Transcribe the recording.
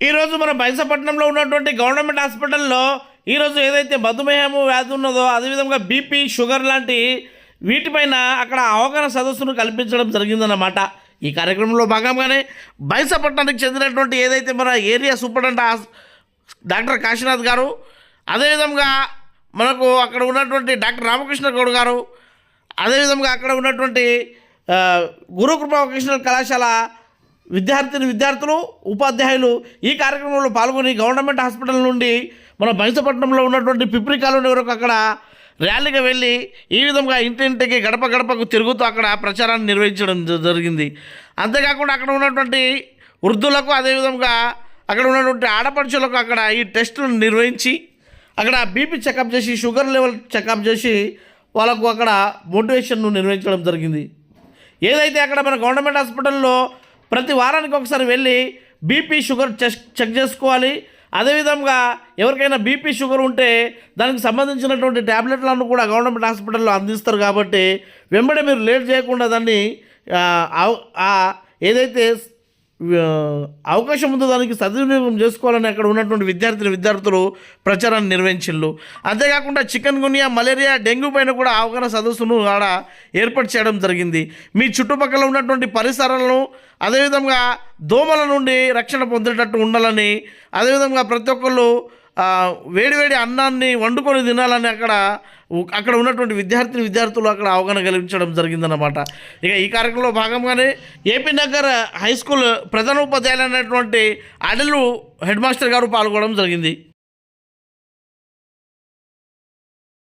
ఈరోజు మన బైసపట్నంలో ఉన్నటువంటి గవర్నమెంట్ హాస్పిటల్లో ఈరోజు ఏదైతే మధుమేహము వ్యాధి ఉన్నదో అదేవిధంగా బీపీ షుగర్ లాంటి వీటిపైన అక్కడ అవగాహన సదస్సును కల్పించడం జరిగిందన్నమాట. ఈ కార్యక్రమంలో భాగంగానే బైసపట్నానికి చెందినటువంటి ఏదైతే మన ఏరియా సూపరింటెండెంట్ డాక్టర్ కాశీనాథ్ గారు అదేవిధంగా మనకు అక్కడ ఉన్నటువంటి డాక్టర్ రామకృష్ణ గౌడ్ గారు అదేవిధంగా అక్కడ ఉన్నటువంటి ఆ, గురుకృప వొకేషనల్ కళాశాల విద్యార్థిని విద్యార్థులు ఉపాధ్యాయులు ఈ కార్యక్రమంలో పాల్గొని గవర్నమెంట్ హాస్పిటల్ నుండి మన బైసపట్నంలో ఉన్నటువంటి పిప్రి కాలనీ వరకు అక్కడ ర్యాలీగా వెళ్ళి ఈ విధంగా ఇంటింటికి గడప గడపకు తిరుగుతూ అక్కడ ప్రచారాన్ని నిర్వహించడం జరిగింది. అంతేకాకుండా అక్కడ ఉన్నటువంటి వృద్ధులకు అదేవిధంగా అక్కడ ఉన్నటువంటి ఆడపడుచులకు అక్కడ ఈ టెస్టులను నిర్వహించి అక్కడ బీపీ చెకప్ చేసి షుగర్ లెవెల్ చెకప్ చేసి వాళ్ళకు అక్కడ మోటివేషన్ను నిర్వహించడం జరిగింది. ఏదైతే అక్కడ మన గవర్నమెంట్ హాస్పిటల్లో ప్రతి వారానికి ఒకసారి వెళ్ళి బీపీ షుగర్ చెక్ చెక్ చేసుకోవాలి. అదేవిధంగా ఎవరికైనా బీపీ షుగర్ ఉంటే దానికి సంబంధించినటువంటి ట్యాబ్లెట్లను కూడా గవర్నమెంట్ హాస్పిటల్లో అందిస్తారు కాబట్టి వెంబడే మీరు లేట్ చేయకుండా దాన్ని ఆ, ఏదైతే అవకాశం ఉందో దానికి సద్వినియోగం చేసుకోవాలని అక్కడ ఉన్నటువంటి విద్యార్థులు విద్యార్థులు ప్రచారాన్ని నిర్వహించిళ్ళు. అంతేకాకుండా చికెన్ గునియా మలేరియా డెంగ్యూ పైన కూడా అవగాహన సదస్సును ఆడ ఏర్పాటు చేయడం జరిగింది. మీ చుట్టుపక్కల ఉన్నటువంటి పరిసరాలను అదేవిధంగా దోమల నుండి రక్షణ పొందేటట్టు ఉండాలని అదేవిధంగా ప్రతి ఒక్కళ్ళు వేడివేడి అన్నాన్ని వండుకొని తినాలని అక్కడ అక్కడ ఉన్నటువంటి విద్యార్థిని విద్యార్థులు అక్కడ అవగాహన కల్పించడం జరిగిందన్నమాట. ఇక ఈ కార్యక్రమంలో భాగంగానే ఏపీ నగర్ హై స్కూల్ ప్రధానోపాధ్యాయులు అనేటువంటి అడలు హెడ్ మాస్టర్ గారు పాల్గొనడం జరిగింది.